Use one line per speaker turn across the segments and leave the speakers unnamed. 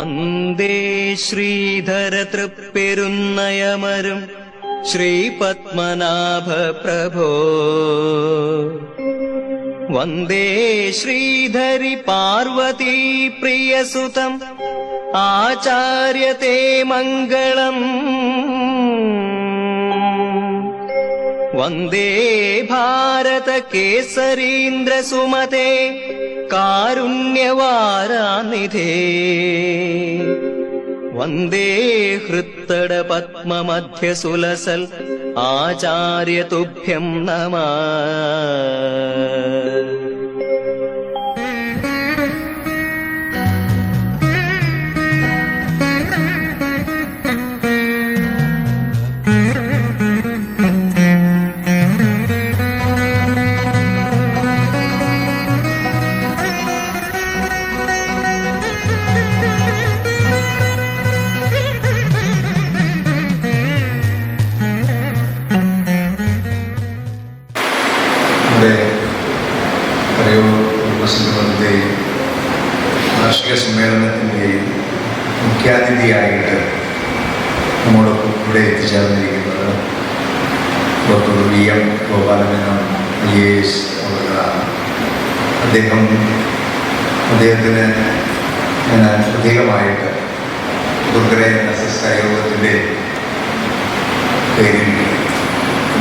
വന്ദേ ശ്രീധര തൃപ്പെരുന്നയമരും ശ്രീപത്മനാഭ പ്രഭോ വന്ദേ ശ്രീധരി പാർവതീ പ്രിയസുതം ആചാര്യത്തെ മംഗളം വന്ദേ ഭാരത കേസരീന്ദ്ര സുമതേ കാരുണ്യവാരാനിധേ. വന്ദേ ഹൃത്തട പത്മമധ്യ സുലസൽ ആചാര്യ തുഭ്യം നമ.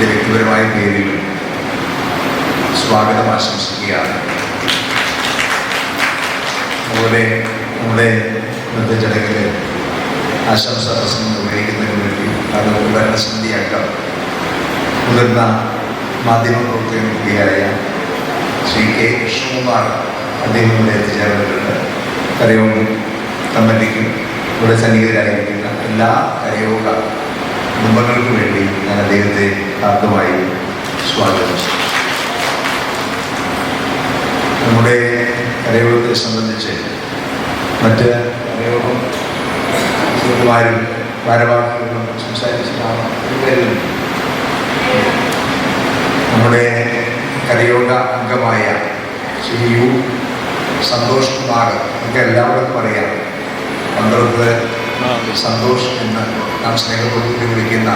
എന്റെ വ്യക്തിപരമായ പേരിൽ സ്വാഗതം ആശംസിക്കുകയാണ്. അതുപോലെ നമ്മുടെ ഇന്നത്തെ ചടങ്ങിൽ ആശംസ പ്രസംഗം നിർവഹിക്കുന്നതിന് വേണ്ടി അത് ഭരണസമിതി അംഗം മുതിർന്ന മാധ്യമപ്രവർത്തകൻ കൂടിയായ ശ്രീ കെ കൃഷ്ണകുമാർ അദ്ദേഹം ഇവിടെ എത്തിച്ചേർന്നിട്ടുണ്ട് കരയോഗം കമ്മിറ്റിക്കും ഇവിടെ സന്നിഹിതരായിരിക്കുന്ന എല്ലാ കരയോഗ കുടുംബങ്ങൾക്കും വേണ്ടി ഞാൻ അദ്ദേഹത്തെ ആദ്യമായി സ്വാഗതം. നമ്മുടെ കരയോഗത്തെ സംബന്ധിച്ച് മറ്റ് കരയോഗം ഭാരവാഹികളും സംസാരിച്ചതാണ് നമ്മുടെ കരയോഗ അംഗമായ ശ്രീ യു സന്തോഷ് കുമാർ എനിക്ക് എല്ലാവർക്കും അറിയാം. പന്ത്രണ്ട് സന്തോഷ് എന്ന് നാം സ്നേഹപൂർവത്തിൽ വിളിക്കുന്ന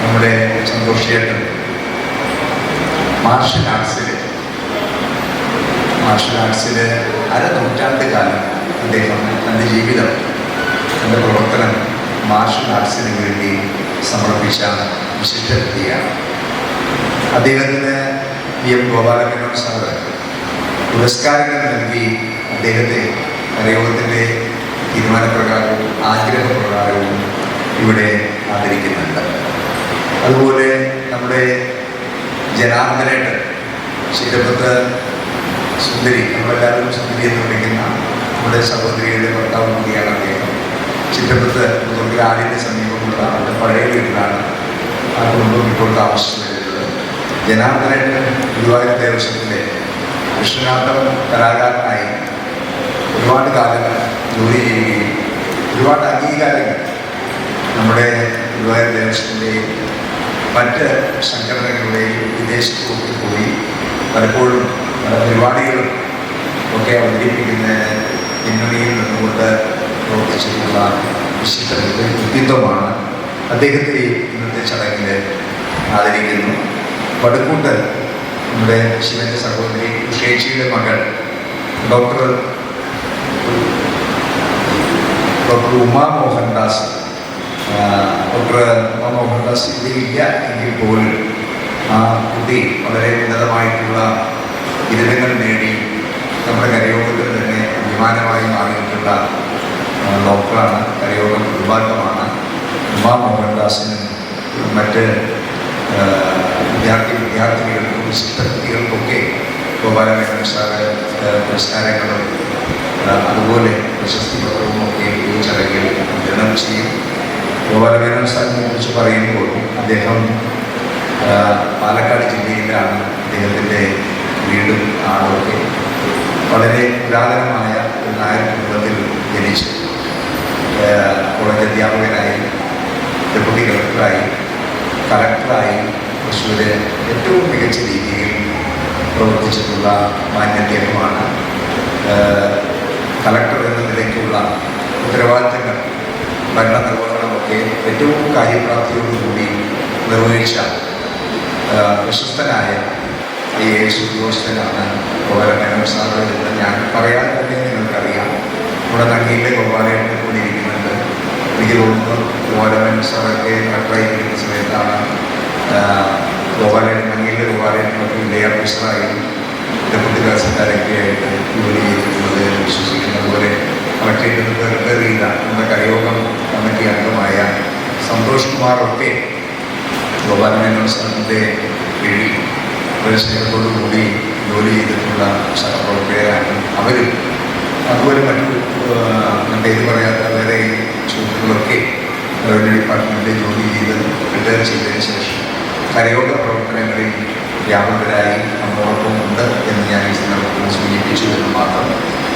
നമ്മുടെ സന്തോഷ് ചേട്ടൻ മാർഷൽ ആർട്സിൽ മാർഷൽ ആർട്സിൽ അരനൂറ്റാണ്ട് കാലം അദ്ദേഹം തന്റെ ജീവിതം തന്റെ പ്രവർത്തനം മാർഷൽ ആർട്സിന് വേണ്ടി സമർപ്പിച്ച വിശിഷ്ട വ്യക്തിയാണ് അദ്ദേഹത്തിന് വി എം ഗോപാലകൃഷ്ണൻ സാറ് പുരസ്കാരങ്ങൾ നൽകി അദ്ദേഹത്തെ കരയോഗത്തിന്റെ തീരുമാനപ്രകാരവും ആഗ്രഹപ്രകാരവും ഇവിടെ ആദരിക്കുന്നുണ്ട്. അതുപോലെ നമ്മുടെ ജനാർദ്ദനേട്ടൻ ശിരപത്ത് സുന്ദരി നമ്മളെല്ലാവരും സുന്ദരി എന്ന് വിളിക്കുന്ന നമ്മുടെ സഹോദരിയുടെ ഭർത്താവ് കൂടിയാണ് അദ്ദേഹം. ചിറ്റപ്പത്ത് ആടിന്റെ സമീപമുള്ള അവരുടെ പഴയ വീട്ടിലാണ് ആ കുടുംബം ഇപ്പോൾ താമസിച്ചു വരുന്നത്. ജനാർദ്ദനേട്ടൻ ഗുരുവായൂർ ദേവസ്വത്തിലെ കൃഷ്ണനാഥം കലാകാരനായി ഒരുപാട് കാലം ജോലി ചെയ്യുകയും ഒരുപാട് അംഗീകാരങ്ങൾ. നമ്മുടെ ഗുരുവായൂർ ദേവസ്വത്തിന്റെയും മറ്റ് സംഘടനകളുടെയും വിദേശത്തുമൊക്കെ പോയി പലപ്പോഴും പല പരിപാടികളും ഒക്കെ അവതരിപ്പിക്കുന്നതിന് പിന്നണിയിൽ നിന്നുകൊണ്ട് പ്രവർത്തിച്ചിട്ടുള്ള വിശിഷ്ട വ്യക്തിത്വമാണ് അദ്ദേഹത്തെ ഇന്നത്തെ ചടങ്ങിൽ ആദരിക്കുന്നു. വടക്കൂട്ട് നമ്മുടെ ശിവന്റെ സഹോദരി ഉഷേച്ചിയുടെ മകൾ doctor doctor Uma Mohandas doctor Uma Mohandas ഇതിലില്ല എങ്കിൽ പോലും ആ കുട്ടി വളരെ ഉന്നതമായിട്ടുള്ള ബിരുദങ്ങൾ നേടി നമ്മുടെ കരയോഗത്തിൽ തന്നെ അഭിമാനമായി മാറിയിട്ടുള്ള ഡോക്ടറാണ് കരയോഗ കുടുംബാംഗമാണ് ഉമാ മോഹൻദാസിനും മറ്റ് വിദ്യാർത്ഥി വിദ്യാർത്ഥികൾക്കും വിശിഷ്ട ഗോപാലമേനോൻ സാറ് ആ, പുരസ്കാരങ്ങളും അതുപോലെ പ്രശസ്തി പത്രവും ചടങ്ങിൽ വിതരണം ചെയ്യും. ഗോപാലമേനോൻ സാറിനെ കുറിച്ച് പറയുമ്പോൾ അദ്ദേഹം പാലക്കാട് ജില്ലയിലാണ് അദ്ദേഹത്തിന്റെ വീടും ആളൊക്കെ വളരെ പുരാതനമായ ഒരു നായർ കുടുംബത്തിൽ ജനിച്ചു കോളേജ് അധ്യാപകനായി ഡെപ്യൂട്ടി കളക്ടറായി കളക്ടറായി തൃശ്ശൂര് ഏറ്റവും മികച്ച രീതിയിൽ പ്രവർത്തിച്ചിട്ടുള്ള മാന്യദ്ദേഹമാണ്. കളക്ടർ എന്ന നിലയ്ക്കുള്ള ഉത്തരവാദിത്തങ്ങൾ ഭരണ നിർവഹണമൊക്കെ ഏറ്റവും കാര്യപ്രാപ്തിയോടുകൂടി നിർവഹിച്ച ഐ എ എസ് ഉദ്യോഗസ്ഥനാണ് ഗോപാലമേനോൻ സാറ് എന്ന് ഞാൻ പറയാൻ തന്നെ നിങ്ങൾക്കറിയാം. നമ്മുടെ നങ്ങിയിലെ ഗോപാലയുടെ കൂടി ഇരിക്കുന്നുണ്ട് എനിക്ക് തോന്നുന്നു ഗോപാലമേനോൻ സാറൊക്കെ കളക്ടറായിരിക്കുന്ന സമയത്താണ് ഗോപാലൻ നങ്ങിയിലെ ഒരു വില്ലേജ് ഓഫീസറായി ഡെപ്യൂട്ടി തഹസിൽദാരൊക്കെ ആയിട്ട് ജോലി എന്ന് വിശ്വസിക്കുന്നത് പോലെ നിന്ന് റിട്ടയർ ചെയ്ത നമ്മുടെ കരയോഗം കമ്മിറ്റി അംഗമായ സന്തോഷ് കുമാർ ഒക്കെ ഗോപാലമേനോൻ സാറിന്റെ കീഴിൽ ഒരു സ്നേഹത്തോടുകൂടി ജോലി ചെയ്തിട്ടുള്ള സഹപ്രവർത്തകരാണ് അവരും. അതുപോലെ മറ്റു ഇത് പറയാത്ത വേറെ സുഹൃത്തുക്കളൊക്കെ റവന്യൂ ഡിപ്പാർട്ട്മെന്റിൽ ജോലി ചെയ്ത് റിട്ടയർ ചെയ്തതിന് ശേഷം കരയോഗ പ്രവർത്തനങ്ങളിൽ വ്യാപകരായി നമ്മോടൊപ്പമുണ്ട് എന്ന് ഞാൻ ഈ സന്ദർഭത്തിൽ സൂചിപ്പിച്ചു എന്ന് മാത്രം.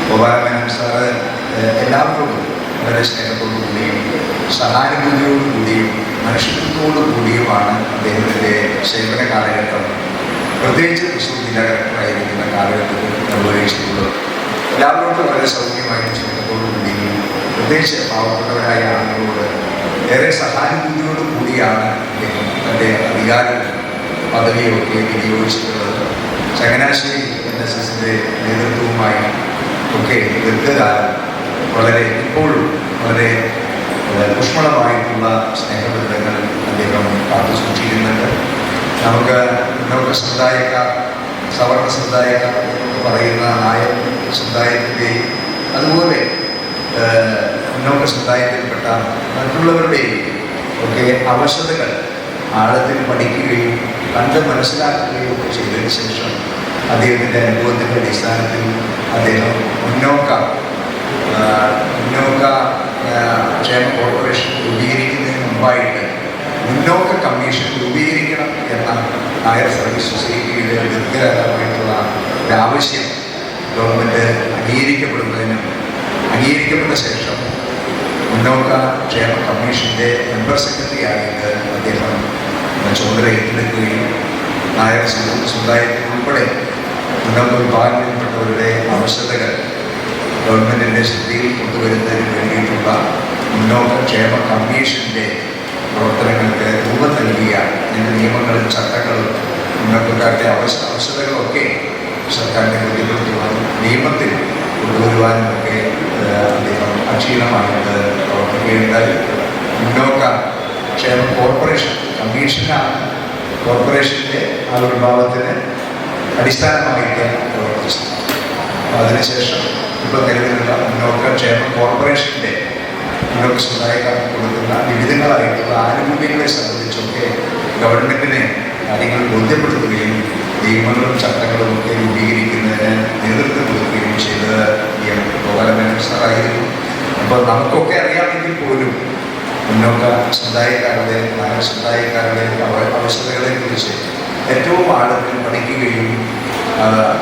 ഗോപാലമേനോൻ സാറ് എല്ലാവരോടും വളരെ സ്നേഹത്തോടു കൂടിയും സഹാനുഭൂതിയോടു കൂടിയും മനുഷ്യത്വത്തോടു കൂടിയുമാണ് അദ്ദേഹത്തിന്റെ സേവന കാലഘട്ടം. പ്രത്യേകിച്ച് തൃശ്ശൂർ ജില്ലാ കളക്ടറായിരിക്കുന്ന കാലഘട്ടത്തിൽ നിർവഹിച്ചിട്ടുള്ളത് എല്ലാവരോടും വളരെ സൗമ്യമായും സ്നേഹത്തോടു കൂടിയും പ്രത്യേകിച്ച് പാവപ്പെട്ടവരായ ആളുകളോട് ഏറെ സഹാനുഭൂതിയോടു കൂടിയാണ് അദ്ദേഹം തന്റെ അധികാരവും പദവിയൊക്കെ വിനിയോഗിച്ചിട്ടുള്ളത്. ചങ്ങനാശ്ശേരി എൻ എസ് എസിന്റെ നേതൃത്വവുമായി ഒക്കെ ദീർഘകാലം വളരെ ഇപ്പോഴും വളരെ ഊഷ്മളമായിട്ടുള്ള സ്നേഹബന്ധങ്ങൾ അദ്ദേഹം കാത്തു സൂക്ഷിക്കുന്നുണ്ട് നമുക്ക് മുന്നോക്ക സമുദായക്കാർ സവർണ സമുദായക്കാർ എന്നൊക്കെ പറയുന്ന നായർ സമുദായത്തിന്റെയും അതുപോലെ മുന്നോക്ക സമുദായത്തിൽപ്പെട്ട മറ്റുള്ളവരുടെയും ഒക്കെ അവശതകൾ ആഴത്തിൽ പഠിക്കുകയും കണ്ട് മനസ്സിലാക്കുകയും ഒക്കെ ചെയ്തതിന് ശേഷം അദ്ദേഹത്തിന്റെ അനുഭവത്തിന്റെ അടിസ്ഥാനത്തിൽ അദ്ദേഹം മുന്നോക്ക മുന്നോക്ക ക്ഷേമ കോർപ്പറേഷൻ രൂപീകരിക്കുന്നതിന് മുമ്പായിട്ട് മുന്നോക്ക കമ്മീഷൻ രൂപീകരിക്കണം എന്ന നായർ സർവീസ് സൊസൈറ്റിയുടെ ദീർഘകാലമായിട്ടുള്ള ഒരു ആവശ്യം ഗവൺമെന്റ് അംഗീകരിക്കപ്പെടുന്നതിനും അംഗീകരിക്കപ്പെട്ട ശേഷം മുന്നോക്ക ക്ഷേമ കമ്മീഷന്റെ മെമ്പർ സെക്രട്ടറി ആയിട്ട് അദ്ദേഹം ചുമതല ഏറ്റെടുക്കുകയും നായർ സമുദായത്തിൽ ഉൾപ്പെടെ മുന്നോക്ക വിഭാഗങ്ങളിൽപ്പെട്ടവരുടെ ആവശ്യതകൾ ഗവൺമെന്റിന്റെ ശ്രദ്ധയിൽ കൊണ്ടുവരുന്നതിന് വേണ്ടിയിട്ടുള്ള മുന്നോക്ക ക്ഷേമ കമ്മീഷന്റെ പ്രവർത്തനങ്ങൾക്ക് രൂപം നൽകിയ അതിന്റെ നിയമങ്ങളും ചട്ടങ്ങളും മുന്നോക്കക്കാരുടെ അവസ്ഥ അവസ്ഥകളൊക്കെ സർക്കാരിനെ ബോധ്യപ്പെടുത്തുവാനും നിയമത്തിൽ കൊണ്ടുവരുവാനും ഒക്കെ അദ്ദേഹം അക്ഷീണമായിട്ട് പ്രവർത്തിക്കുകയുണ്ടായി. മുന്നോക്ക ക്ഷേമ കോർപ്പറേഷൻ കമ്മീഷനാണ്. കോർപ്പറേഷന്റെ ആവിർഭാവത്തിന് അടിസ്ഥാനമായിട്ട് പ്രവർത്തിച്ചത്. അപ്പോൾ അതിനുശേഷം ഇപ്പോൾ നിലവിലുള്ള മുന്നോക്ക ക്ഷേമ കോർപ്പറേഷന്റെ മുന്നോക്ക സമുദായക്കാർക്ക് കൊടുക്കുന്ന വിവിധങ്ങളായിട്ടുള്ള ആനുകൂല്യങ്ങളെ സംബന്ധിച്ചൊക്കെ ഗവൺമെന്റിനെ കാര്യങ്ങൾ ബോധ്യപ്പെടുത്തുകയും നിയമങ്ങളും ചട്ടങ്ങളും ഒക്കെ രൂപീകരിക്കുന്നതിന് നേതൃത്വം കൊടുക്കുകയും ചെയ്തത് ഈ എം ഗോപാലമേനോൻ സാറായിരുന്നു അപ്പോൾ നമുക്കൊക്കെ അറിയാമെങ്കിൽ പോലും മുന്നോക്ക അവ- അവസ്ഥകളെക്കുറിച്ച് ഏറ്റവും ആഴത്തിൽ പഠിക്കുകയും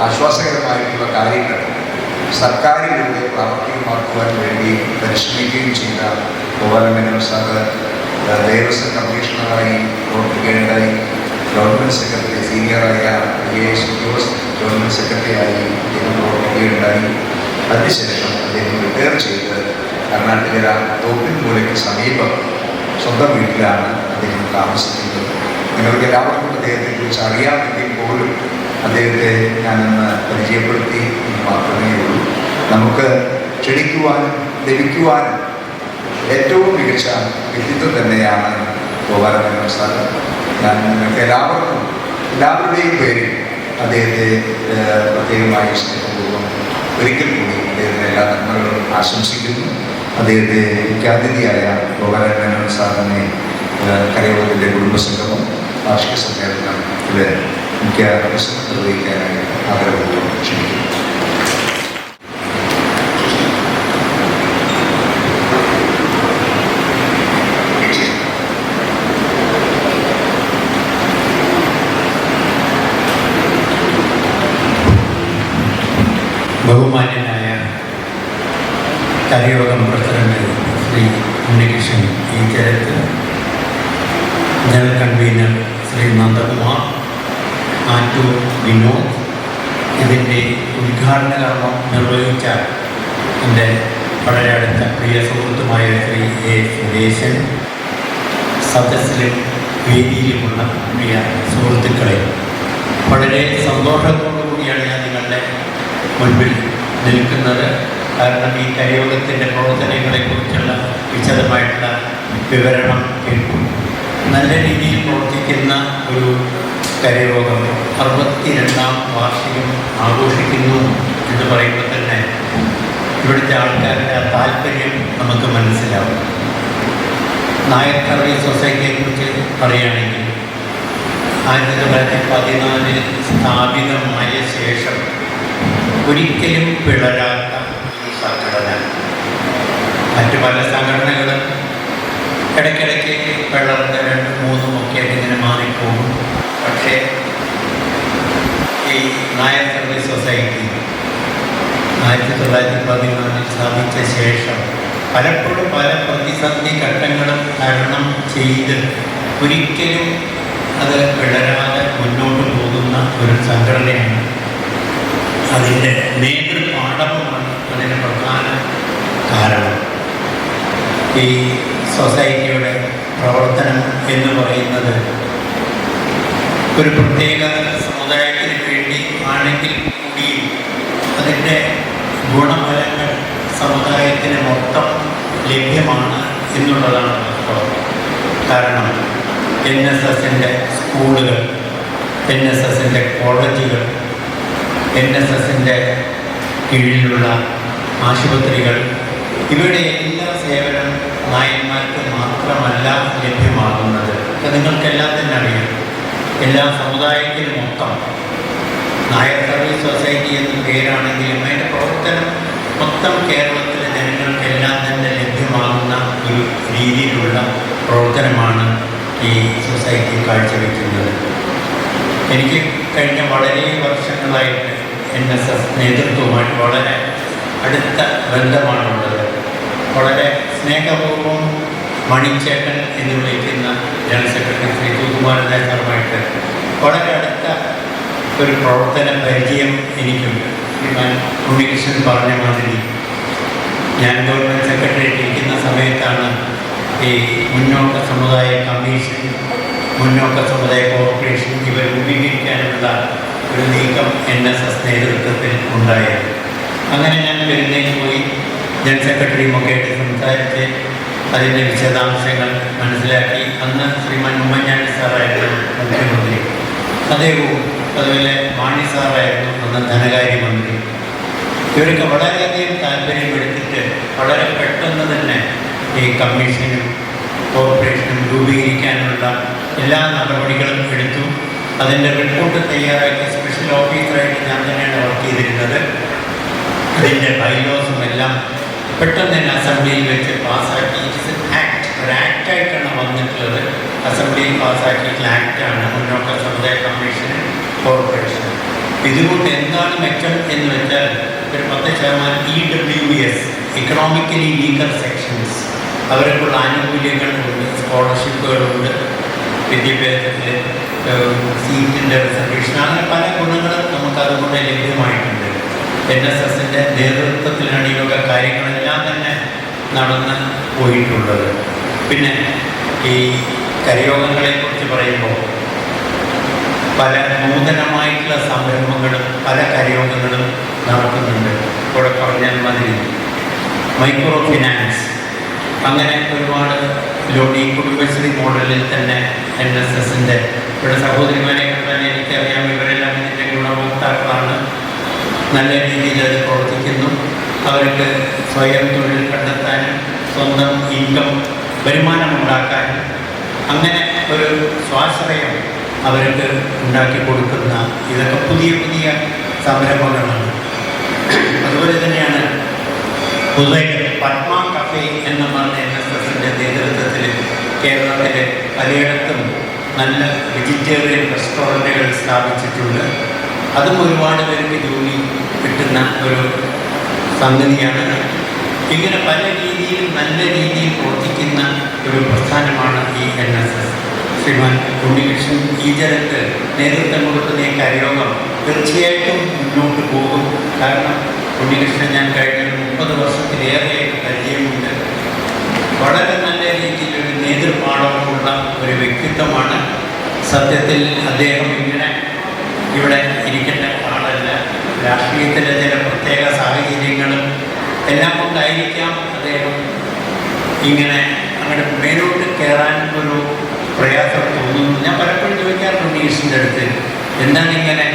ആശ്വാസകരമായിട്ടുള്ള കാര്യങ്ങൾ സർക്കാരിലൂടെ പ്രാവർത്തികമാക്കുവാൻ വേണ്ടി പരിശ്രമിക്കുകയും ചെയ്ത ഗോപാലമേനോൻ സാറ് ദേവസ്വം കമ്മീഷണറായി പ്രവർത്തിക്കേണ്ടതായി government secretary സീനിയറായ I A S Jose government സെക്രട്ടറിയായി അദ്ദേഹം പ്രവർത്തിക്കുകയുണ്ടായി. അതിനുശേഷം അദ്ദേഹം റിട്ടയർ ചെയ്ത് കർണാടകയിലെ തോപ്പിൻ മൂലയ്ക്ക് സമീപം സ്വന്തം വീട്ടിലാണ് അദ്ദേഹം താമസിക്കുന്നത്. നിങ്ങൾക്ക് എല്ലാവർക്കും അദ്ദേഹത്തെ കുറിച്ച് അറിയാമെങ്കിൽ പോലും അദ്ദേഹത്തെ ഞാനിന്ന് പരിചയപ്പെടുത്തി എന്ന് മാത്രമേ ഉള്ളൂ. നമുക്ക് ക്ഷണിക്കുവാനും ലഭിക്കുവാനും ഏറ്റവും മികച്ച വ്യക്തിത്വം തന്നെയാണ് ഗോപാലകൃഷ്ണ സാർ ഞാൻ നിങ്ങൾക്ക് എല്ലാവർക്കും എല്ലാവരുടെയും പേരിൽ അദ്ദേഹത്തെ പ്രത്യേകമായി സ്നേഹപൂർവം ഒരിക്കൽ കൂടി അദ്ദേഹത്തിന് എല്ലാ നന്മകളും ആശംസിക്കുന്നു. അദ്ദേഹത്തെ മുഖ്യാതിഥിയായ ഗോപാലകൃഷ്ണ സാറിനെ ഏഹ്, കരയോഗത്തിൻ്റെ കുടുംബസംഗമം വാർഷിക സമ്മേളനത്തിൽ മുഖ്യ പ്രസംഗം നിർവഹിക്കാനായി ആഗ്രഹപൂർവ്വം ക്ഷണിക്കുന്നു
ബഹുമാന്യനായ കരയോഗം president Shri convener Shri Nandakumar Attoor Vinod ഇതിന്റെ ഉദ്ഘാടന കർമ്മം നിർവഹിച്ച എന്റെ വളരെ അടുത്ത പ്രിയ സുഹൃത്തുമായ ശ്രീ എ സുരേശൻ സദസ്സിലും വേദിയിലുമുള്ള പ്രിയ സുഹൃത്തുക്കളെ വളരെ സന്തോഷത്തോടു കൂടിയാണ് ഞാൻ നിങ്ങളുടെ മുൻപിൽ നിൽക്കുന്നത്. കാരണം ഈ കരയോഗത്തിന്റെ പ്രവർത്തനങ്ങളെക്കുറിച്ചുള്ള വിശദമായിട്ടുള്ള വിവരണം കേൾക്കും. നല്ല രീതിയിൽ പ്രവർത്തിക്കുന്ന ഒരു കരയോഗം അറുപത്തിരണ്ടാം വാർഷികം ആഘോഷിക്കുന്നു എന്ന് പറയുമ്പോൾ തന്നെ ഇവിടുത്തെ ആൾക്കാരുടെ ആ താല്പര്യം നമുക്ക് മനസ്സിലാവും. നായർ സർവീസ് സൊസൈറ്റിയെക്കുറിച്ച് പറയുകയാണെങ്കിൽ ആയിരത്തി തൊള്ളായിരത്തി പതിനാലിൽ സ്ഥാപിതമായ ശേഷം ഒരിക്കലും പിളരാത്ത ഈ സംഘടന. മറ്റു പല സംഘടനകളും ഇടയ്ക്കിടയ്ക്ക് വെള്ളം രണ്ടും മൂന്നും ഒക്കെ ഇങ്ങനെ മാറിപ്പോകും. പക്ഷേ ഈ നായർ സർവീസ് സൊസൈറ്റി ആയിരത്തി തൊള്ളായിരത്തി പതിനാലിൽ സ്ഥാപിച്ച ശേഷം പലപ്പോഴും പല പ്രതിസന്ധി ഘട്ടങ്ങളും തരണം ചെയ്ത് ഒരിക്കലും അത് വിളരാതെ മുന്നോട്ട് പോകുന്ന ഒരു സംഘടനയാണ്. അതിന്റെ നേതൃപാഠവുമാണ് അതിന് പ്രധാന കാരണം. ഈ സൊസൈറ്റിയുടെ പ്രവർത്തനം എന്ന് പറയുന്നത് ഒരു പ്രത്യേക സമുദായത്തിന് വേണ്ടി ആണെങ്കിൽ കൂടിയും അതിന്റെ ഗുണഫലങ്ങൾ സമുദായത്തിന് മൊത്തം ലഭ്യമാണ് എന്നുള്ളതാണ് കാരണം എൻ എസ് എസിന്റെ സ്കൂളുകൾ എൻ എസ് എസിന്റെ കോളേജുകൾ എൻ എസ് എസിന്റെ കീഴിലുള്ള ആശുപത്രികൾ ഇവയുടെ സേവനം നായന്മാർക്ക് മാത്രമല്ല ലഭ്യമാകുന്നത്. നിങ്ങൾക്ക് നിങ്ങൾക്കെല്ലാം തന്നെ അറിയാം. എല്ലാ സമുദായത്തിനും മൊത്തം നായർ സർവീസ് സൊസൈറ്റി എന്ന പേരാണെങ്കിലും അതിന്റെ പ്രവർത്തനം മൊത്തം കേരളത്തിലെ ജനങ്ങൾക്കെല്ലാം തന്നെ ലഭ്യമാകുന്ന ഒരു രീതിയിലുള്ള പ്രവർത്തനമാണ് ഈ സൊസൈറ്റി കാഴ്ചവെക്കുന്നത്. എനിക്ക് കഴിഞ്ഞ വളരെ വർഷങ്ങളായിട്ട് എൻ എസ് എസ് നേതൃത്വവുമായിട്ട് വളരെ അടുത്ത ബന്ധമാണുള്ളത്. വളരെ സ്നേഹപൂർവം മണിച്ചേട്ടൻ എന്ന് വിളിക്കുന്ന ജനറൽ സെക്രട്ടറി ശ്രീ സുകുമാരൻ സാറുമായിട്ട് വളരെ അടുത്ത ഒരു പ്രവർത്തന പരിചയം എനിക്കുണ്ട്. ഞാൻ ഉണ്ണികൃഷ്ണൻ പറഞ്ഞ മാതിരി ഞാൻ ഗവൺമെന്റ് സെക്രട്ടറി ഇരിക്കുന്ന സമയത്താണ് ഈ മുന്നോക്ക സമുദായ കമ്മീഷൻ മുന്നോക്ക സമുദായ കോർപ്പറേഷൻ ഇവ രൂപീകരിക്കാനുള്ള ഒരു നീക്കം എൻ എസ് എസ് നേതൃത്വത്തിൽ ഉണ്ടായത്. അങ്ങനെ ഞാൻ പെരുന്നേക്ക് പോയി ജനറൽ സെക്രട്ടറിയും ഒക്കെ ആയിട്ട് സംസാരിച്ച് അതിന്റെ വിശദാംശങ്ങൾ മനസ്സിലാക്കി അന്ന് ശ്രീമാൻ ഉമ്മൻചാണ്ടി സാറായിരുന്നു മുഖ്യമന്ത്രി. അദ്ദേഹവും അതുപോലെ മാണി സാറായിരുന്നു അന്ന് ധനകാര്യമന്ത്രി. ഇവരൊക്കെ വളരെയധികം താല്പര്യമെടുത്തിട്ട് വളരെ പെട്ടെന്ന് തന്നെ ഈ കമ്മീഷനും കോർപ്പറേഷനും രൂപീകരിക്കാനുള്ള എല്ലാ നടപടികളും എടുത്തു. അതിന്റെ റിപ്പോർട്ട് തയ്യാറാക്കി സ്പെഷ്യൽ ഓഫീസറായിട്ട് ഞാൻ തന്നെയാണ് വർക്ക് ചെയ്തിരുന്നത്. അതിന്റെ ബൈലോസും എല്ലാം പെട്ടെന്ന് തന്നെ അസംബ്ലിയിൽ വെച്ച് പാസ്സാക്കി. ഇറ്റ്സ് ആക്ട് ഒരു ആക്റ്റായിട്ടാണ് വന്നിട്ടുള്ളത്. അസംബ്ലിയിൽ പാസ്സാക്കിയിട്ടുള്ള ആക്റ്റാണ് മുന്നോക്ക സമുദായ കമ്മീഷൻ കോർപ്പറേഷൻ ഇതുകൊണ്ട് എന്താണ് മെച്ചം എന്ന് വെച്ചാൽ ഒരു പത്ത് ശതമാനം E W S economically weaker sections അവർക്കുള്ള ആനുകൂല്യങ്ങളുണ്ട് സ്കോളർഷിപ്പുകളുണ്ട് വിദ്യാഭ്യാസത്തിൽ സീറ്റിന്റെ റിസർവേഷൻ അങ്ങനെ പല ഗുണങ്ങളും നമുക്ക് അതുകൊണ്ട് ലഭ്യമായിട്ടുണ്ട്. എൻ എസ് എസിന്റെ നേതൃത്വത്തിലാണ് വക കാര്യങ്ങളെല്ലാം തന്നെ നടന്ന് പോയിട്ടുള്ളത്. പിന്നെ ഈ കരയോഗങ്ങളെക്കുറിച്ച് പറയുമ്പോൾ പല നൂതനമായിട്ടുള്ള സംരംഭങ്ങളും പല കരയോഗങ്ങളും നടക്കുന്നുണ്ട്. ഇവിടെ പറഞ്ഞാൽ മതി. മൈക്രോ ഫിനാൻസ് അങ്ങനെ ഒരുപാട് ലോൺ കുടുംബശ്രീ മോഡലിൽ തന്നെ എൻ എസ് എസിന്റെ ഇവിടെ സഹോദരിമാരെ കണ്ടാൽ എനിക്കറിയാം ഇവരെല്ലാം ഇതിന്റെ ഗുണഭോക്താക്കളാണ്. നല്ല രീതിയിൽ അത് പ്രവർത്തിക്കുന്നു. അവർക്ക് സ്വയം തൊഴിൽ കണ്ടെത്താനും സ്വന്തം ഇൻകം വരുമാനമുണ്ടാക്കാനും അങ്ങനെ ഒരു സ്വാശ്രയം അവർക്ക് ഉണ്ടാക്കി കൊടുക്കുന്ന ഇതൊക്കെ പുതിയ പുതിയ സംരംഭങ്ങളാണ്. അതുപോലെ തന്നെയാണ് പുതുതായി പത്മ കഫേ എന്ന് പറഞ്ഞ എൻ എസ് എസിന്റെ നേതൃത്വത്തിൽ കേരളത്തിലെ പലയിടത്തും നല്ല വെജിറ്റേറിയൻ റെസ്റ്റോറന്റുകൾ സ്ഥാപിച്ചിട്ടുണ്ട്. അതും ഒരുപാട് പേർക്ക് ജോലി വരുന്ന ഒരു സംഗതിയാണ്. ഇങ്ങനെ പല രീതിയിലും നല്ല രീതിയിൽ പ്രവർത്തിക്കുന്ന ഒരു പ്രസ്ഥാനമാണ് ഈ N S S Shriman Unnikrishnan ഈ ജലത്ത് നേതൃത്വം കൊടുക്കുന്ന ഈ കരയോഗം തീർച്ചയായിട്ടും മുന്നോട്ട് പോകും. കാരണം ഉണ്ണികൃഷ്ണൻ ഞാൻ കഴിഞ്ഞ മുപ്പത് വർഷത്തിലേറെയായിട്ട് പരിചയമുണ്ട്. വളരെ നല്ല രീതിയിലൊരു നേതൃപാഠമുള്ള ഒരു വ്യക്തിത്വമാണ്. സത്യത്തിൽ അദ്ദേഹം ഇങ്ങനെ ഇവിടെ ഇരിക്കേണ്ട രാഷ്ട്രീയത്തിലെ ചില പ്രത്യേക സാഹചര്യങ്ങളും എല്ലാം കൊണ്ടായിരിക്കാം അദ്ദേഹം ഇങ്ങനെ അങ്ങനെ മേലോട്ട് കയറാൻ ഒരു പ്രയാസം തോന്നുന്നു. ഞാൻ പലപ്പോഴും ചോദിക്കാറുണ്ട് ഈശ്വരന്റെ അടുത്ത് എന്താണ് ഇങ്ങനെ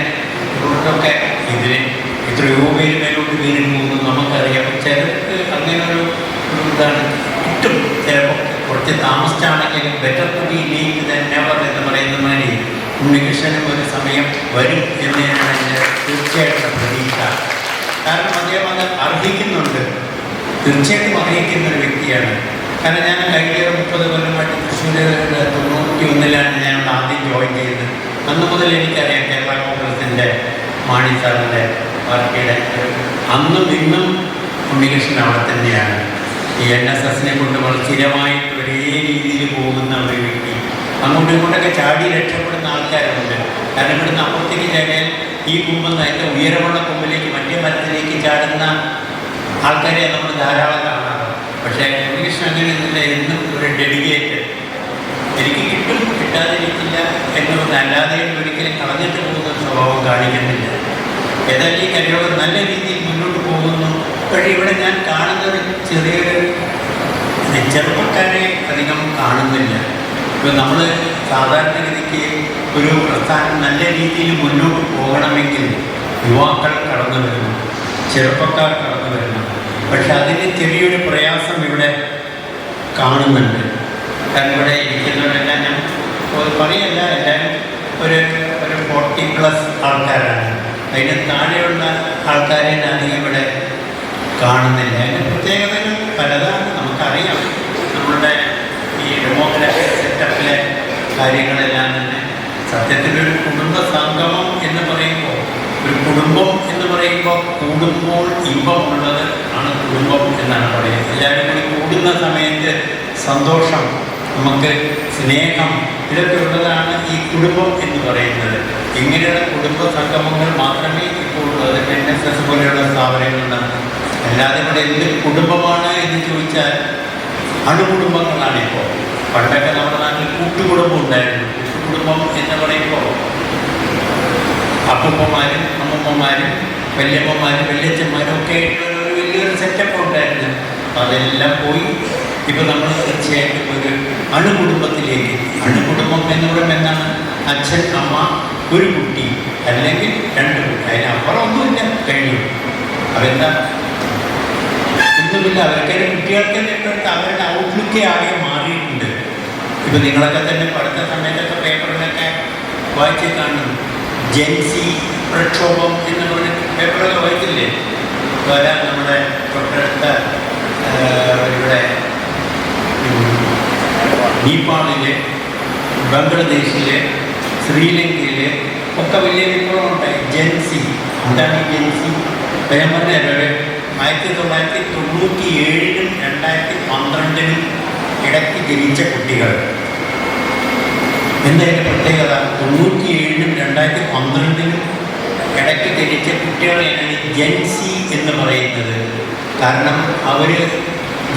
ഇവിടൊക്കെ ഇതിന് എത്രയോ പേര് മേലോട്ട് വീണിരുന്നു നമുക്കറിയാം. ചിലർക്ക് അങ്ങനെ ഒരു ഇതാണ് കിട്ടും. ചിലപ്പോൾ കുറച്ച് താമസിച്ചാണെങ്കിലും better to be late than never പറയുന്ന മാതിരി ഉണ്ണികൃഷ്ണനും ഒരു സമയം വരും എന്ന് എന്റെ തീർച്ചയായിട്ടും പ്രതീക്ഷ. കാരണം അദ്ദേഹം അത് അർഹിക്കുന്നുണ്ട്. തീർച്ചയായിട്ടും അർഹിക്കുന്ന ഒരു വ്യക്തിയാണ്. കാരണം ഞാൻ കഴിഞ്ഞ മുപ്പത് കൊല്ലമായിട്ട് തൃശ്ശൂർ തൊണ്ണൂറ്റി ഒന്നിലാണ് ഞാൻ ആദ്യം ജോയിൻ ചെയ്തത്. അന്ന് മുതൽ എനിക്കറിയാം കേരള കോൺഗ്രസിന്റെ മാണി സാറിന്റെ പാർട്ടിയുടെ അന്നും ഇന്നും ഉണ്ണികൃഷ്ണൻ അവിടെ തന്നെയാണ്. ഈ എൻ എസ് എസിനെ കൊണ്ട് വളരെ സ്ഥിരമായിട്ട് ഒരേ രീതിയിൽ പോകുന്ന ഒരു വ്യക്തി. അങ്ങോട്ടും ഇങ്ങോട്ടൊക്കെ ചാടി രക്ഷപ്പെടുന്ന ആൾക്കാരുണ്ട്. കാരണം ഇവിടുന്ന് അപ്പുറത്തേക്ക് ചാടിയാൽ ഈ കുമ്പെന്ന് അതിന്റെ ഉയരമുള്ള കുമ്പിലേക്ക് മറ്റേ മരത്തിലേക്ക് ചാടുന്ന ആൾക്കാരെ നമ്മൾ ധാരാളം കാണാറ് പക്ഷേ ഉണ്ണികൃഷ്ണൻ അങ്ങനെ ഇതിന്റെ എന്നും ഒരു ഡെഡിക്കേറ്റഡ്. എനിക്ക് കിട്ടും കിട്ടാതിരിക്കില്ല എന്നുള്ളത് അല്ലാതെ ഒരിക്കലും കളഞ്ഞിട്ട് പോകുന്ന സ്വഭാവം കാണിക്കുന്നില്ല. ഏതായാലും ഈ കരിയോഗം നല്ല രീതിയിൽ മുന്നോട്ട് പോകുന്നു. പക്ഷേ ഇവിടെ ഞാൻ കാണുന്നത് ചെറിയൊരു ചെറുപ്പക്കാരെ അധികം കാണുന്നില്ല. ഇപ്പോൾ നമ്മൾ സാധാരണഗതിക്ക് ഒരു പ്രസ്ഥാനം നല്ല രീതിയിൽ മുന്നോട്ട് പോകണമെങ്കിൽ യുവാക്കൾ കടന്നു വരുന്നു ചെറുപ്പക്കാർ കടന്നു വരുന്നു പക്ഷെ അതിന് ചെറിയൊരു പ്രയാസം ഇവിടെ കാണുന്നുണ്ട്. കാരണം ഇവിടെ ഇരിക്കുന്നവരെല്ലാം ഞാൻ പറയല്ല എല്ലാവരും ഒരു ഒരു ഫോർട്ടി പ്ലസ് ആൾക്കാരാണ്. അതിന് താഴെയുള്ള ആൾക്കാരെ അധികം ഇവിടെ കാണുന്നില്ല. അതിന്റെ പ്രത്യേകതകൾ പലതാണ് നമുക്കറിയാം. നമ്മളുടെ ഈ ഡെമോക്രാറ്റിക് സെറ്റപ്പിലെ കാര്യങ്ങളെല്ലാം തന്നെ സത്യത്തിലൊരു കുടുംബ സംഗമം എന്ന് പറയുമ്പോൾ ഒരു കുടുംബം എന്ന് പറയുമ്പോൾ കൂടുമ്പോൾ ഇമ്പമുള്ളത് ആണ് കുടുംബം എന്നാണ് പറയുന്നത്. എല്ലാവരും കൂടി കൂടുന്ന സമയത്ത് സന്തോഷം നമുക്ക് സ്നേഹം ഇതൊക്കെ ഉള്ളതാണ് ഈ കുടുംബം എന്ന് പറയുന്നത്. ഇങ്ങനെയുള്ള കുടുംബ സംഗമങ്ങൾ മാത്രമേ ഇപ്പോൾ ഉള്ളത് എൻ എസ് എസ് പോലെയുള്ള സ്ഥാപനങ്ങളുണ്ട്. അല്ലാതെ ഇവിടെ എന്ത് കുടുംബമാണ് എന്ന് ചോദിച്ചാൽ അണുകുടുംബങ്ങളാണ് ഇപ്പോൾ. പണ്ടൊക്കെ നമ്മുടെ നാട്ടിൽ കൂട്ടുകുടുംബം ഉണ്ടായിരുന്നു. കൂട്ടുകുടുംബം എന്ന് പറയുമ്പോൾ അപ്പൂപ്പന്മാരും അമ്മൂമ്മമാരും വല്യമ്മമാരും വല്യച്ഛന്മാരും ഒക്കെ ആയിട്ടുള്ള വലിയൊരു സെറ്റപ്പ് ഉണ്ടായിരുന്നു. അതെല്ലാം പോയി ഇപ്പോൾ നമ്മൾ തീർച്ചയായിട്ടും ഒരു അണുകുടുംബത്തിലേക്ക് അണുകുടുംബം എന്ന് പറയുമ്പോൾ എന്താണ്? അച്ഛൻ അമ്മ ഒരു കുട്ടി അല്ലെങ്കിൽ രണ്ട് കുട്ടി. അതിനപ്പുറം ഒന്നുമില്ല കഴിഞ്ഞു. അതെന്താ? ഒന്നുമില്ല. അവർക്ക് കുട്ടികൾക്ക് അവരുടെ ഔട്ട്ലുക്കേ ആകെ മാറിയിട്ടുണ്ട്. ഇപ്പം നിങ്ങളൊക്കെ തന്നെ പഠിത്ത സമയത്തൊക്കെ പേപ്പറിലൊക്കെ വായിച്ച് കാണും. ജെൻസി പ്രക്ഷോഭം എന്ന് പറഞ്ഞ പേപ്പറൊക്കെ വായിച്ചില്ലേ? വരാൻ നമ്മുടെ തൊട്ടടുത്ത ഇവിടെ നേപ്പാളിലെ ബംഗ്ലാദേശിലെ ശ്രീലങ്കയിലെ ഒക്കെ വലിയ വിപ്ലവം ഉണ്ടായി ജെൻസി എന്താണ് ജെൻസി ഞാൻ പറഞ്ഞല്ലോ ആയിരത്തി തൊള്ളായിരത്തി തൊണ്ണൂറ്റി ഏഴിനും രണ്ടായിരത്തി പന്ത്രണ്ടിനും ഇടയ്ക്ക് ജനിച്ച കുട്ടികൾ. എന്തായാലും പ്രത്യേകത തൊണ്ണൂറ്റി ഏഴിനും രണ്ടായിരത്തി പന്ത്രണ്ടിനും ഇടയ്ക്ക് ജനിച്ച കുട്ടികളെയാണ് ജെൻസി എന്ന് പറയുന്നത്. കാരണം അവർ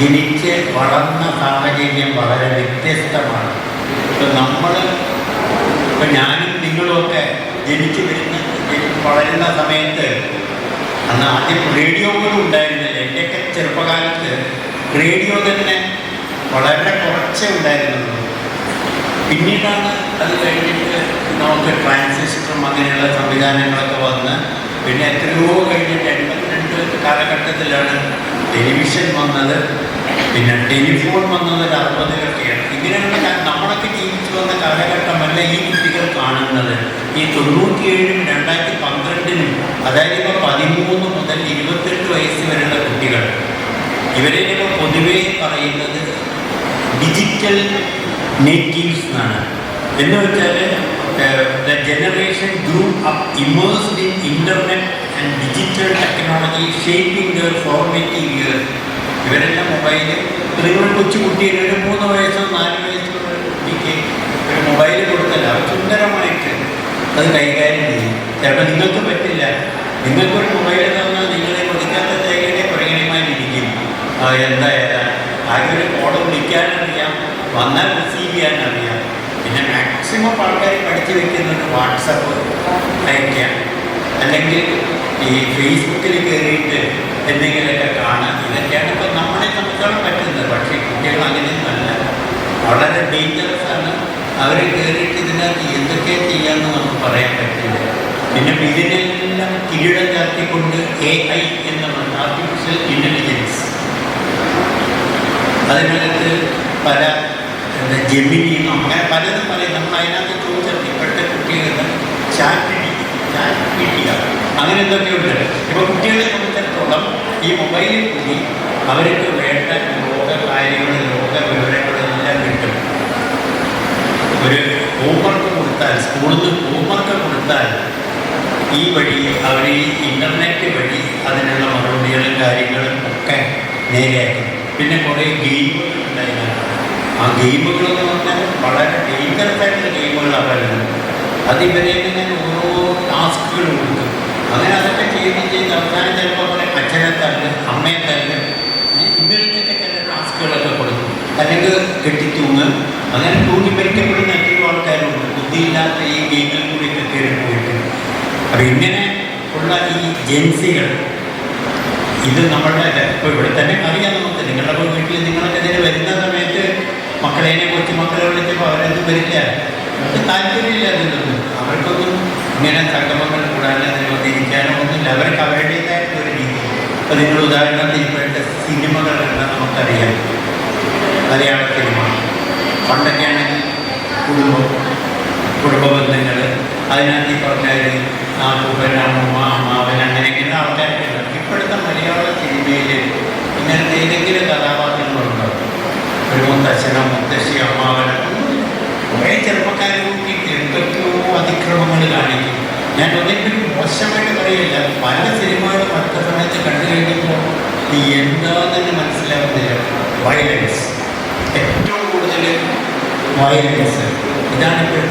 ജനിച്ച് വളർന്ന സാഹചര്യം വളരെ വ്യത്യസ്തമാണ്. ഇപ്പം നമ്മൾ ഇപ്പം ഞാനും നിങ്ങളുമൊക്കെ ജനിച്ച് വരുന്ന വളരുന്ന സമയത്ത് അന്ന് ആദ്യം റേഡിയോ പോലും ഉണ്ടായിരുന്നില്ല. എന്റെയൊക്കെ ചെറുപ്പകാലത്ത് റേഡിയോ തന്നെ വളരെ കുറച്ചേ ഉണ്ടായിരുന്നുള്ളൂ. പിന്നീടാണ് അത് കഴിഞ്ഞിട്ട് നമുക്ക് ട്രാൻസിസ്റ്ററും അങ്ങനെയുള്ള സംവിധാനങ്ങളൊക്കെ വന്ന് പിന്നെ എത്രയോ കഴിഞ്ഞിട്ട് എൺപത്തിരണ്ട് കാലഘട്ടത്തിലാണ് ടെലിവിഷൻ വന്നത്. പിന്നെ ടെലിഫോൺ വന്നത് ഒരു അറുപതിലൊക്കെയാണ് ഇങ്ങനെയുള്ള നമ്മളൊക്കെ ജീവിച്ചു വന്ന കാലഘട്ടമല്ല ഈ കുട്ടികൾ കാണുന്നത്. ഈ തൊണ്ണൂറ്റിയേഴും രണ്ടായിരത്തി പന്ത്രണ്ടിനും അതായത് ഇപ്പോൾ പതിമൂന്ന് മുതൽ ഇരുപത്തെട്ട് വയസ്സ് വരെയുള്ള കുട്ടികൾ. ഇവരെ പൊതുവേ പറയുന്നത് ഡിജിറ്റൽ നേറ്റീവ്സ് എന്നാണ് എന്ന് വെച്ചാൽ the generation grew up immersed in internet and digital technology shaping their formative year ഇവരെല്ലാം മൊബൈൽ നിങ്ങൾ കൊച്ചു കുട്ടിയിൽ ഒരു മൂന്ന് വയസ്സോ നാല് വയസ്സോ കുട്ടിക്ക് ഒരു മൊബൈൽ കൊടുത്തല്ല സുന്ദരമായിട്ട് അത് കൈകാര്യം ചെയ്യും. ചിലപ്പോൾ നിങ്ങൾക്ക് പറ്റില്ല. നിങ്ങൾക്കൊരു മൊബൈൽ തന്നാൽ നിങ്ങളെ കൊടുക്കാത്ത തേങ്ങനെ പുറകിനുമായിരിക്കും എന്തായാലും ആകെ ഒരു കോൾ വിളിക്കാനറിയാം. വന്നാൽ റിസീവ് പിന്നെ മാക്സിമം ആൾക്കാർ പഠിച്ചു വെക്കുന്നത് വാട്സപ്പ് അയക്കാം അല്ലെങ്കിൽ ഈ ഫേസ്ബുക്കിൽ കയറിയിട്ട് എന്തെങ്കിലുമൊക്കെ കാണാം. ഇതൊക്കെയാണ് ഇപ്പം നമ്മളെ സംബന്ധിച്ചോളം പറ്റുന്നത്. പക്ഷേ കുട്ടികൾ അങ്ങനെയൊന്നല്ല വളരെ ഡേഞ്ചറസ് ആണ്. അവർ കയറിയിട്ട് ഇതിനകത്ത് എന്തൊക്കെ ചെയ്യാമെന്ന് നമുക്ക് പറയാൻ പറ്റില്ല. പിന്നെ ഇതിനെല്ലാം കിരീടം ചാർത്തിക്കൊണ്ട് എ ഐ എന്ന് പറഞ്ഞ ആർട്ടിഫിഷ്യൽ ഇന്റലിജൻസ് അതിനകത്ത് പല ജെമിനിയും അങ്ങനെ പലതും പറയും. നമ്മൾ അതിനകത്ത് ചോദിച്ചാൽ ഇപ്പോഴത്തെ കുട്ടികൾ ചാറ്റ് ചാറ്റ് അങ്ങനെ എന്തൊക്കെയുണ്ട്? ഇപ്പോൾ കുട്ടികളെ സംബന്ധിച്ചിടത്തോളം ഈ മൊബൈലിൽ കൂടി അവർക്ക് വേണ്ട ലോക കാര്യങ്ങൾ ലോക വിവരങ്ങളെല്ലാം കിട്ടും. ഒരു ഹോംവർക്ക് കൊടുത്താൽ സ്കൂളിൽ നിന്ന് ഹോംവർക്ക് കൊടുത്താൽ ഈ വഴി അവർ ഈ ഇന്റർനെറ്റ് വഴി അതിനുള്ള മറുപടികളും കാര്യങ്ങളും ഒക്കെ നേരെയാക്കും. പിന്നെ കുറേ ഗെയിമുകൾ ഉണ്ടായിരുന്നു ആ ഗെയിമുകളെന്ന് പറഞ്ഞാൽ വളരെ ഡേഞ്ചറസ് ആയിട്ടുള്ള ഗെയിമുകളാണ് വരുന്നത് അത് ഇവരെ ഇങ്ങനെ ഓരോ ടാസ്കുകൾ കൊടുക്കും. അങ്ങനെ അതൊക്കെ ചെയ്ത് ചെയ്ത് അവസാനം ചിലപ്പോൾ പറയും അച്ഛനെ തല്ല് അമ്മയെ തല്ല് ഇവരിക്കൊക്കെ ചില ടാസ്കുകളൊക്കെ കൊടുക്കും. അല്ലെങ്കിൽ കെട്ടിത്തൂങ്ങ് അങ്ങനെ തൂങ്ങി പരിക്കപ്പെടുന്ന എത്രയോ ആൾക്കാരുണ്ട്. ബുദ്ധിയില്ലാത്ത ഈ ഗെയിമിൽ കൂടിയൊക്കെ കയറി പോയിട്ട്. അപ്പം ഇങ്ങനെ ഉള്ള ഈ ജെൻസികൾ ഇത് നമ്മളുടെ ഇപ്പോൾ ഇവിടെ തന്നെ അറിയാം നമുക്ക് നിങ്ങളുടെ വീട്ടിൽ നിങ്ങളൊക്കെ ഇതിന് വരുന്ന സമയത്ത് മക്കളേനെ കുറിച്ച് മക്കളെ വിളിച്ചപ്പോൾ അവരത് വരില്ല അവർക്ക് താല്പര്യമില്ല അതിനൊന്നും അവർക്കൊന്നും ഇങ്ങനെ സംഗമങ്ങൾ കൂടാനോ അതിനൊന്നിരിക്കാനോ ഒന്നുമില്ല അവർക്ക് അവരുടേതായിട്ടുള്ള ഒരു രീതി. അപ്പോൾ നിങ്ങൾ ഉദാഹരണത്തിന് ഇപ്പോഴത്തെ സിനിമകളെല്ലാം നമുക്കറിയാം. മലയാള സിനിമ. പണ്ടൊക്കെയാണെങ്കിൽ കുടുംബം കുടുംബ ബന്ധങ്ങൾ അതിനകത്ത് ഈ പറഞ്ഞാൽ ആ കുപ്പൻ അമ്മ അമ്മാവൻ അങ്ങനെയൊക്കെയുള്ള ആൾക്കാരൊക്കെ ഇപ്പോഴത്തെ മലയാള സിനിമയിൽ ഇങ്ങനത്തെ ഏതെങ്കിലും കഥാപാത്രങ്ങളുണ്ടോ? ഒരു മുത്തച്ഛനോ മുത്തശ്ശി അമ്മാവനോ. കുറേ ചെറുപ്പക്കാരെ കൂട്ടിയിട്ട് എന്തൊക്കെയോ അതിക്രമങ്ങൾ കാണിക്കും ഞാൻ ഒന്നിനും മോശമായിട്ട് പറയില്ല പല സിനിമകളും അടുത്ത സമയത്ത് കണ്ടു കഴിഞ്ഞപ്പോൾ ഈ എന്താണെന്ന് മനസ്സിലാവുന്നില്ല വയലൻസ് ഏറ്റവും കൂടുതൽ വയലൻസ് ഇതാണ് ഒരു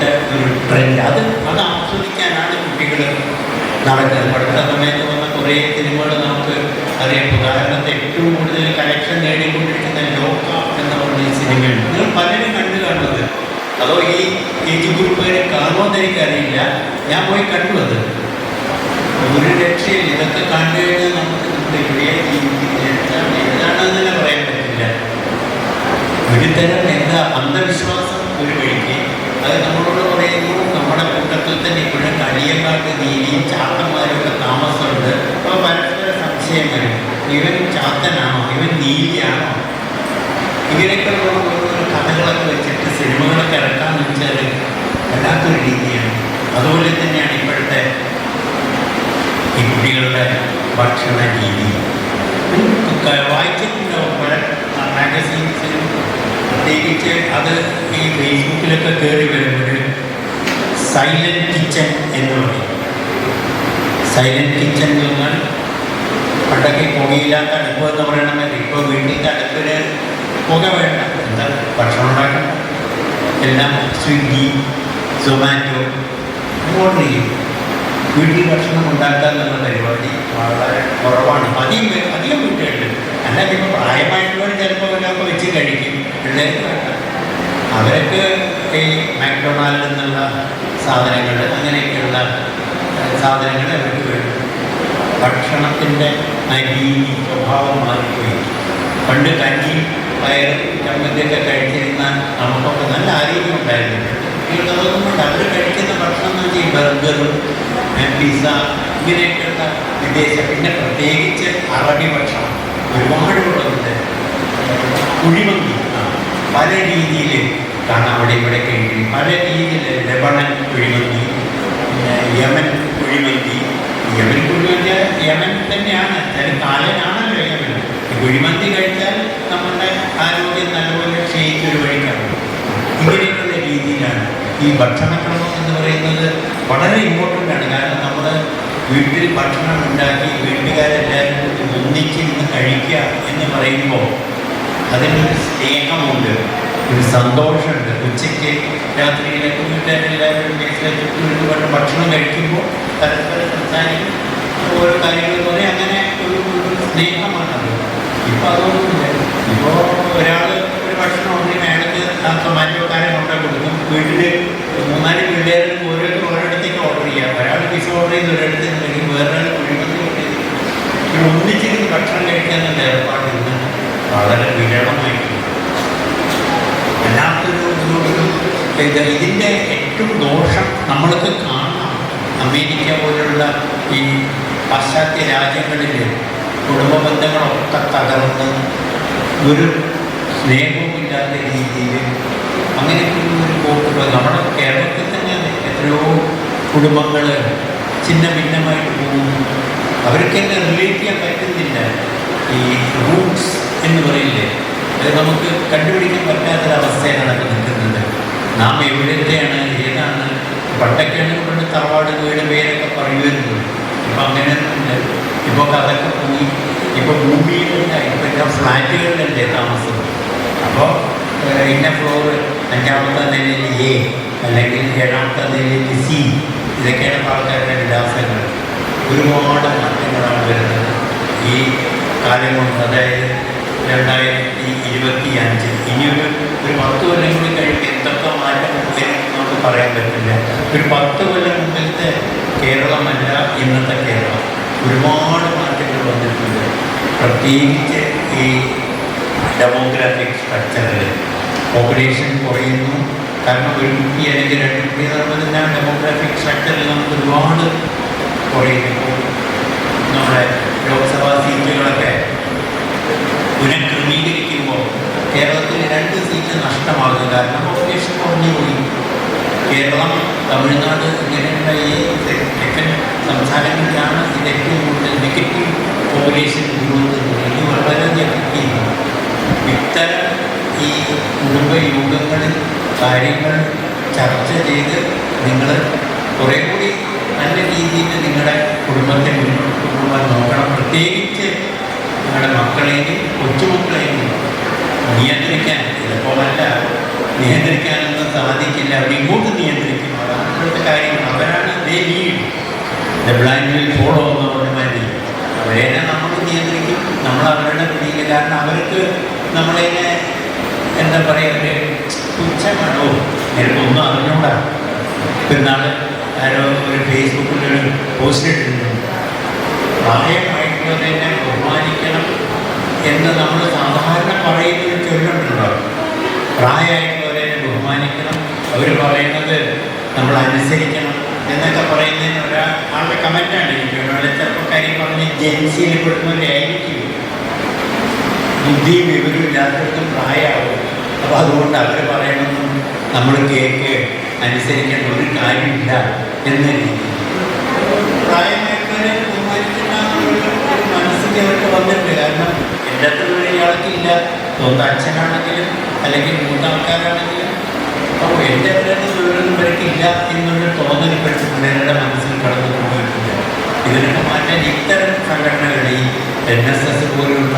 ട്രെൻഡ് അത് അത് ആസ്വദിക്കാനാണ് കുട്ടികൾ നടക്കുന്നത് പഠിത്ത സമയത്ത് വന്ന കുറേ സിനിമകൾ നമുക്ക് അറിയാം ഉദാഹരണത്തിന് ഏറ്റവും കൂടുതൽ കളക്ഷൻ നേടിക്കൊണ്ടിരിക്കുന്ന ലോക ഈ സിനിമയുണ്ട് നിങ്ങൾ പലരും കണ്ടു കാണുന്നത്. അതോ ഈ ഏജ് ഗ്രൂപ്പുകാരെ കാണുമോ എനിക്കറിയില്ല. ഞാൻ പോയി കണ്ടു അത്. ഒരു രക്ഷയില്ല. ഇതൊക്കെ കണ്ടു കഴിഞ്ഞാൽ നമുക്ക് നമ്മുടെ ഇവിടെ എന്താണ് എന്താണെന്ന് തന്നെ പറയാൻ പറ്റില്ല. ഒരു തരം എന്താ അന്ധവിശ്വാസം ഒരു വഴിക്ക്. അത് നമ്മളോട് പറയുന്നു നമ്മുടെ കൂട്ടത്തിൽ തന്നെ ഇപ്പോഴും കളിയക്കാട്ട് നീതിയും ചാത്തന്മാരൊക്കെ താമസമുണ്ട്. അപ്പോൾ പരസ്പര സംശയം വരും ഇവൻ ചാത്തനാണോ? ഇവൻ നീതിയാണോ? ഇങ്ങനെയൊക്കെ കഥകളൊക്കെ വെച്ചിട്ട് സിനിമകളൊക്കെ ഇറക്കാമെന്ന് വെച്ചാൽ വല്ലാത്തൊരു രീതിയാണ്. അതുപോലെ തന്നെയാണ് ഇപ്പോഴത്തെ ഈ കുട്ടികളുടെ ഭക്ഷണ രീതി. നിങ്ങൾക്ക് വായിച്ചിട്ടുണ്ടാവും പല മാഗസീൻസിലും പ്രത്യേകിച്ച് അത് ഈ ഫേസ്ബുക്കിലൊക്കെ കയറി വരുമ്പോൾ സൈലന്റ് കിച്ചൺ എന്ന് പറയും. സൈലന്റ് കിച്ചൺ എന്ന് പറഞ്ഞാൽ പണ്ടൊക്കെ പുകയില്ലാത്ത അടുപ്പ് എന്ന് പറയണമെങ്കിൽ ഇപ്പോൾ വീട്ടിലത്തെ അടുപ്പിന് പുക വേണ്ട എന്താ ഭക്ഷണം ഉണ്ടാക്കണം എല്ലാം സ്വിഗ്ഗി സൊമാറ്റോ ഓർഡർ ചെയ്യും വീട്ടിൽ ഭക്ഷണം ഉണ്ടാക്കുക എന്നുള്ള പരിപാടി വളരെ കുറവാണ്. അധികം അധികം വീട്ടുകളിൽ അല്ലാതെ ഇപ്പോൾ പ്രായമായിട്ടുള്ളവർ ചിലപ്പോൾ എല്ലാം വെച്ച് കഴിക്കും. പിള്ളേർക്ക് വേണ്ട. അവർക്ക് ഈ മാക്ഡൊണാൾഡിൽ നിന്നുള്ള സാധനങ്ങൾ അങ്ങനെയൊക്കെയുള്ള സാധനങ്ങൾ അവർക്ക് വേണം. ഭക്ഷണത്തിന്റെ അരി സ്വഭാവം മാറിപ്പോയി. പണ്ട് കഞ്ഞി പയർ ചമ്മന്തിയൊക്കെ കഴിച്ചിരുന്ന നമുക്കൊക്കെ നല്ല ആരോഗ്യം ഉണ്ടായിരുന്നു. അതൊന്നും കൊണ്ട് അവർ കഴിക്കുന്ന ഭക്ഷണം എന്ന് വെച്ചാൽ ബർഗറും പിസ്സ ഇങ്ങനെയൊക്കെയുള്ള വിദേശ പിന്നെ പ്രത്യേകിച്ച് അറബി ഭക്ഷണം. ഒരുപാട് ഉള്ളതുണ്ട്. കുഴിമന്തി. പല രീതിയിൽ കാണാം. അവിടെ ഇവിടെ കഴിഞ്ഞു പല രീതിയിൽ Lebanon kuzhimanthi Yemen kuzhimanthi. Yemen kuzhimanthi Yemen തന്നെയാണ്. കാലനാണ് കുഴിമന്തി കഴിച്ചാൽ നമ്മുടെ ആരോഗ്യം നല്ലപോലെ ക്ഷയിച്ചൊരു വഴിക്കാണ്. ഇങ്ങനെയുള്ള രീതിയിലാണ് ഈ ഭക്ഷണക്രമം എന്ന് പറയുന്നത് വളരെ ഇമ്പോർട്ടന്റ് ആണ്. കാരണം നമ്മൾ വീട്ടിൽ ഭക്ഷണം ഉണ്ടാക്കി വീട്ടുകാരെല്ലാവരും കൂടി ഒന്നിച്ചിരുന്ന് കഴിക്കുക എന്ന് പറയുമ്പോൾ അതിനൊരു സ്നേഹമുണ്ട് ഒരു സന്തോഷമുണ്ട്. ഉച്ചയ്ക്ക് രാത്രിയിലൊക്കെ വീട്ടുകാരെല്ലാവരും മേസിലേക്ക് കൊണ്ട് ഭക്ഷണം കഴിക്കുമ്പോൾ പരസ്പരം സംസാരിക്കും. ഓരോ കാര്യങ്ങൾ പറയും അങ്ങനെ ഒരു സ്നേഹമാണത്. ഇപ്പം അതൊന്നുമില്ല ഇപ്പോൾ ഒരാൾ ഒരു ഭക്ഷണം ഉണ്ടെങ്കിൽ അയാൾക്ക് ആ ടൊമാറ്റോക്കാരൻ കൊണ്ടു കൊടുക്കും. വീട്ടിൽ മൂന്നാൽ പിള്ളേരും ഓരോരുത്തർ ഓരോരുത്തേക്ക് ഓർഡർ ചെയ്യാം. ഒരാൾ പിസ ഓർഡർ ചെയ്ത് ഒരിടത്ത് അല്ലെങ്കിൽ വേറൊരാൾ കുഴിമന്തി വളരെ വിരളമായിട്ടുണ്ട് വല്ലാത്തൊരു ഇത്. ഇതിന്റെ ഏറ്റവും ദോഷം നമ്മൾക്ക് കാണാം അമേരിക്ക പോലുള്ള ഈ പാശ്ചാത്യ രാജ്യങ്ങളിൽ കുടുംബ ബന്ധങ്ങളൊക്കെ തകർന്ന് ഒരു സ്നേഹവുമില്ലാത്ത രീതിയിൽ അങ്ങനെ ഒരു പോക്ക് നമ്മുടെ കേരളത്തിൽ തന്നെ എത്രയോ കുടുംബങ്ങൾ ചിന്ന ഭിന്നമായിട്ട് പോകുന്നു. അവർക്ക് തന്നെ റിലേറ്റ് ചെയ്യാൻ പറ്റുന്നില്ല. ഈ റൂട്ട്സ് എന്ന് പറയില്ലേ അത് നമുക്ക് കണ്ടുപിടിക്കാൻ പറ്റാത്തൊരവസ്ഥയാണ് അത് നിൽക്കുന്നത്. നാം എവിടെയാണ് ഏതാണ് പണ്ടൊക്കെയാണ് ഇവിടെ തറവാട് വീട് പേരൊക്കെ പറയുമായിരുന്നു. ഇപ്പം അങ്ങനെയൊന്നുമില്ല ഇപ്പോൾ അതൊക്കെ പോയി ഇപ്പോൾ ഭൂമിയിലല്ല ഇപ്പം എന്റെ ഫ്ലാറ്റുകളിലല്ലേ താമസം? അപ്പോൾ ഇന്ന ഫ്ലോറ് അഞ്ചാമത്തെ നിലയിൽ എ അല്ലെങ്കിൽ ഏഴാമത്തെ നിലയിൽ സി ഇതൊക്കെയാണ് ആൾക്കാരുടെ വിലാസങ്ങൾ. ഒരുപാട് മാറ്റങ്ങളാണ് വരുന്നത് ഈ കാലം കൊണ്ട് അതായത് രണ്ടായിരത്തി ഇരുപത്തി അഞ്ച് ഇനിയൊരു ഒരു പത്ത് കൊല്ലം കൂടി കഴിയുമ്പോൾ എന്തൊക്കെ മാറ്റം നമുക്ക് പറയാൻ പറ്റില്ല. ഒരു പത്ത് കൊല്ലം മുമ്പിലത്തെ കേരളമല്ല ഇന്നത്തെ കേരളം. ഒരുപാട് മാറ്റങ്ങൾ വന്നിട്ടുണ്ട്. പ്രത്യേകിച്ച് ഈ ഡെമോഗ്രാഫിക് സ്ട്രക്ചറിൽ പോപ്പുലേഷൻ കുറയുന്നു. കാരണം ഒരു കുട്ടി അല്ലെങ്കിൽ രണ്ട് കുട്ടി എന്ന് പറയുമ്പോൾ ഡെമോഗ്രാഫിക് സ്ട്രക്ചറിൽ നമുക്ക് ഒരുപാട് കുറയുന്നു. ഇപ്പോൾ നമ്മുടെ ലോക്സഭാ സീറ്റുകളൊക്കെ പുനഃക്രമീകരിക്കുമ്പോൾ കേരളത്തിൽ രണ്ട് സീറ്റ് നഷ്ടമാകും കാരണം പോപ്പുലേഷൻ കുറഞ്ഞു പോയി കേരളം തമിഴ്നാട് ഇങ്ങനെയുള്ള ഈ തെക്കൻ സംസ്ഥാനങ്ങളിലാണ് ഇത് ഏറ്റവും കൂടുതൽ നെഗറ്റീവ് പോപ്പുലേഷൻ ഗ്രോത്ത് ഇത് വളരെ എഫക്റ്റീവ് ഇത്തരം ഈ കുടുംബ യോഗങ്ങളിൽ കാര്യങ്ങൾ ചർച്ച ചെയ്ത് നിങ്ങൾ കുറേ കൂടി നല്ല രീതിയിൽ നിങ്ങളുടെ കുടുംബത്തെ മുന്നോട്ട് കൊണ്ടുപോകാൻ നോക്കണം. പ്രത്യേകിച്ച് നിങ്ങളുടെ മക്കളെയും കൊച്ചുമക്കളെയും നിയന്ത്രിക്കാൻ ചിലപ്പോഴല്ല നിയന്ത്രിക്കാനൊന്നും സാധിക്കില്ല. അവർ ഇങ്ങോട്ട് നിയന്ത്രിക്കും അതാണ് ഇപ്പോഴത്തെ കാര്യങ്ങൾ അവരാണ് ഇതേ lead the blind will follow എന്ന് പറഞ്ഞ മാതിരി അവരെ നമ്മൾ നിയന്ത്രിക്കും. നമ്മൾ അവരുടെ പിടിയിൽ കാരണം അവർക്ക് നമ്മളതിനെ എന്താ പറയുക ഒരു തുച്ഛമാണോ? നിനക്കൊന്നും അറിഞ്ഞൂടാ പെരുന്നാൾ ആരോ ഒരു ഫേസ്ബുക്കിൽ ഒരു പോസ്റ്റ് ഇട്ടിട്ടുണ്ട്. പ്രായമായിട്ടുള്ളതിനെ ബഹുമാനിക്കണം എന്ന് നമ്മൾ സാധാരണ പറയുന്നത് ചൊല്ലുണ്ടല്ലോ പ്രായമായിട്ടുള്ളവരെ ബഹുമാനിക്കണം. അവർ പറയുന്നത് നമ്മൾ അനുസരിക്കണം എന്നൊക്കെ ഒരാളുടെ കമന്റാണ് ഒരാളെ ചെറുപ്പക്കാരി പറഞ്ഞ് ജെൻസിയിൽ പെടുന്നവരായിരിക്കും ബുദ്ധിയും വിവരവും ഇല്ലാത്തവർക്കും പ്രായമാവും. അപ്പോൾ അതുകൊണ്ട് അവർ പറയണമെന്നും നമ്മൾ കേക്ക് അനുസരിക്കേണ്ട ഒരു കാര്യമില്ല എന്ന രീതി മനസ്സിന്റെ അവർക്ക് വന്നിട്ടുണ്ട്. കാരണം അത്ര ഇയാൾക്കില്ല സ്വന്തം അച്ഛനാണെങ്കിലും അല്ലെങ്കിൽ മൂത്ത ആൾക്കാരാണെങ്കിലും അപ്പോൾ എന്റെ അവരുടെ വിവരമൊന്നും ഇവർക്കില്ല എന്നൊരു തോന്നൽ ഇപ്പോഴത്തെ പിള്ളേരുടെ മനസ്സിൽ കടന്നു ഇതിനൊക്കെ മാറ്റാൻ ഇത്തരം സംഘടനകൾ ഈ എൻ എസ് എസ് പോലുള്ള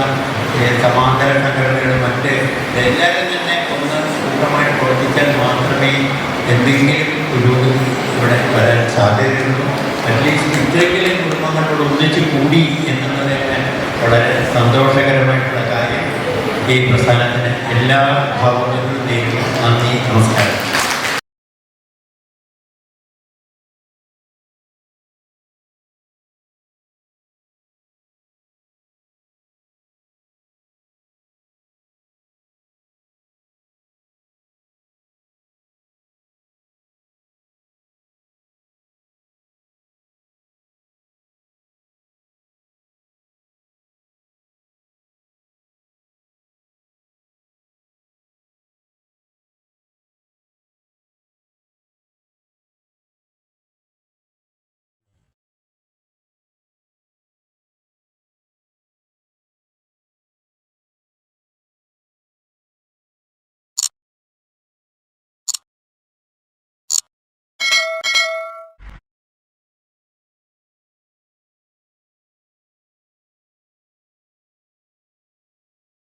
സമാന്തര സംഘടനകൾ മറ്റ് എല്ലാവരും തന്നെ ഒന്ന് കൂട്ടമായി പ്രവർത്തിച്ചാൽ മാത്രമേ എന്തെങ്കിലും പുരോഗതി ഇവിടെ വരാൻ സാധ്യതയുള്ളൂ. അറ്റ്ലീസ്റ്റ് ഇത്രയെങ്കിലും കുടുംബങ്ങളോട് ഒന്നിച്ച് കൂടി എന്നുള്ളത് തന്നെ വളരെ സന്തോഷകരമായിട്ടുള്ള കാര്യം. ഈ പ്രസ്ഥാനത്തിന് എല്ലാ ഭാഗങ്ങളിലും നന്ദി നമസ്കാരം.